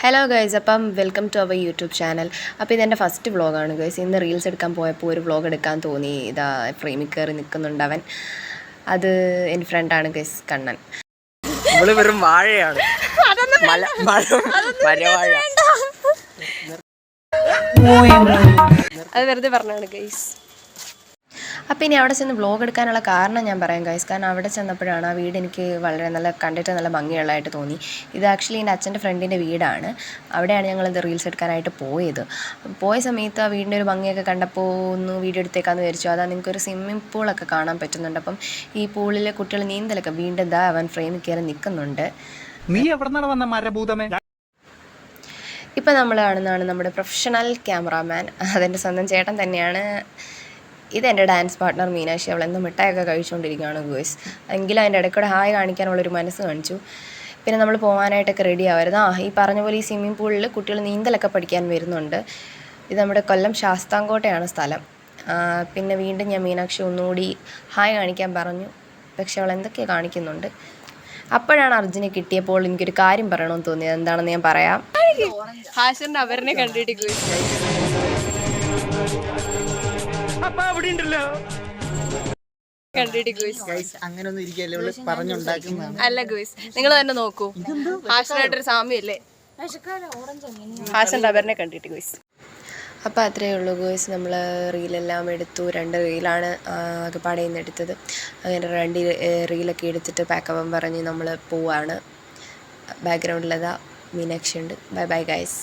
Hello guys അപ്പം welcome to our YouTube channel അപ്പോൾ ഇതെന്റെ ഫസ്റ്റ് വ്ളോഗാണ് ഗൈസ് ഇന്ന് റീൽസ് എടുക്കാൻ പോയപ്പോൾ ഒരു വ്ളോഗ് എടുക്കാൻ തോന്നി. ഇതാ ഫ്രെയിമിൽ കയറി നിൽക്കുന്നുണ്ട് അവൻ. അത് എന്റെ ഫ്രണ്ടാണ് ഗൈസ് കണ്ണൻ. ഇവൾ വെറും വാഴയാണ്. അത് വെറുതെ പറഞ്ഞാണ് ഗൈസ് അപ്പോൾ ഇനി അവിടെ ചെന്ന് വ്ളോഗ് എടുക്കാനുള്ള കാരണം ഞാൻ പറയാം ഗൈസ് കാരണം അവിടെ ചെന്നപ്പോഴാണ് ആ വീട് എനിക്ക് വളരെ നല്ല കണ്ടിട്ട് നല്ല ഭംഗിയുള്ളതായിട്ട് തോന്നി. ഇത് ആക്ച്വലി എന്റെ അച്ഛന്റെ ഫ്രണ്ടിന്റെ വീടാണ്. അവിടെയാണ് ഞങ്ങൾ ഇത് റീൽസ് എടുക്കാനായിട്ട് പോയത്. പോയ സമയത്ത് ആ വീടിന്റെ ഒരു ഭംഗിയൊക്കെ കണ്ടപ്പോൾ ഒന്ന് വീഡിയോ എടുത്തേക്കാന്ന് വിചാരിച്ചു. അതാ നിങ്ങൾക്ക് ഒരു സ്വിമ്മിംഗ് പൂളൊക്കെ കാണാൻ പറ്റുന്നുണ്ട്. അപ്പം ഈ പൂളിലെ കുട്ടികൾ നീന്തലൊക്കെ വീണ്ടും ദാ അവൻ ഫ്രെയിമിൽ കയറി നിൽക്കുന്നുണ്ട്. നീ വന്ന മരഭൂതമേ? ഇപ്പം നമ്മൾ കാണുന്നതാണ് നമ്മുടെ പ്രൊഫഷണൽ ക്യാമറാമാൻ അതെന്റെ സ്വന്തം ചേട്ടൻ തന്നെയാണ്. ഇതെന്റെ ഡാൻസ് പാർട്ണർ മീനാക്ഷി. അവൾ എന്നും മിഠായൊക്കെ കഴിച്ചുകൊണ്ടിരിക്കുകയാണ് ഗോയ്സ്. എങ്കിലും അതിന്റെ ഇടയ്ക്കൂടെ ഹായ് കാണിക്കാനുള്ളൊരു മനസ്സ് കാണിച്ചു. പിന്നെ നമ്മൾ പോകാനായിട്ടൊക്കെ റെഡി ആവരുത് ആ ഈ പറഞ്ഞ പോലെ ഈ സ്വിമ്മിംഗ് പൂളിൽ കുട്ടികൾ നീന്തലൊക്കെ പഠിക്കാൻ വരുന്നുണ്ട്. ഇത് നമ്മുടെ കൊല്ലം ശാസ്താംകോട്ടയാണ് സ്ഥലം. പിന്നെ വീണ്ടും ഞാൻ മീനാക്ഷി ഒന്നുകൂടി ഹായ് കാണിക്കാൻ പറഞ്ഞു. പക്ഷെ അവൾ എന്തൊക്കെയോ കാണിക്കുന്നുണ്ട്? അപ്പോഴാണ് അർജുനെ കിട്ടിയപ്പോൾ എനിക്കൊരു കാര്യം പറയണമെന്ന് തോന്നിയത്. എന്താണെന്ന് ഞാൻ പറയാം. ഹാഷറിന്റെ അവരനെ കണ്ടിട്ട് അപ്പൊ അവിടെ ഉണ്ടല്ലോ. കണ്ടിട്ട് അങ്ങനെ ഒന്നും ഇരിക്കല്ലേ ഇവൾ പറഞ്ഞുണ്ടാക്കുന്നതാണ്. അല്ല ഗുയിസ് നിങ്ങൾ തന്നെ നോക്കൂ. ഹാഷനായിട്ടൊരു സാമ്യല്ലേ? ഹാഷൻ അവരനെ കണ്ടിട്ട് ഗോയ്സ്. അപ്പോൾ അത്രയേ ഉള്ളൂ ഗോയ്സ്. നമ്മൾ റീലെല്ലാം എടുത്തു. രണ്ട് റീലാണ് ആകെപ്പാടെ നിന്ന് എടുത്തത് അങ്ങനെ രണ്ട് റീലൊക്കെ എടുത്തിട്ട് പാക്കപ്പം പറഞ്ഞ് നമ്മൾ പോവാണ്. ബാക്ക്ഗ്രൗണ്ടിലതാ മീനാക്ഷി ഉണ്ട് ബൈ ബൈ ഗൈസ്.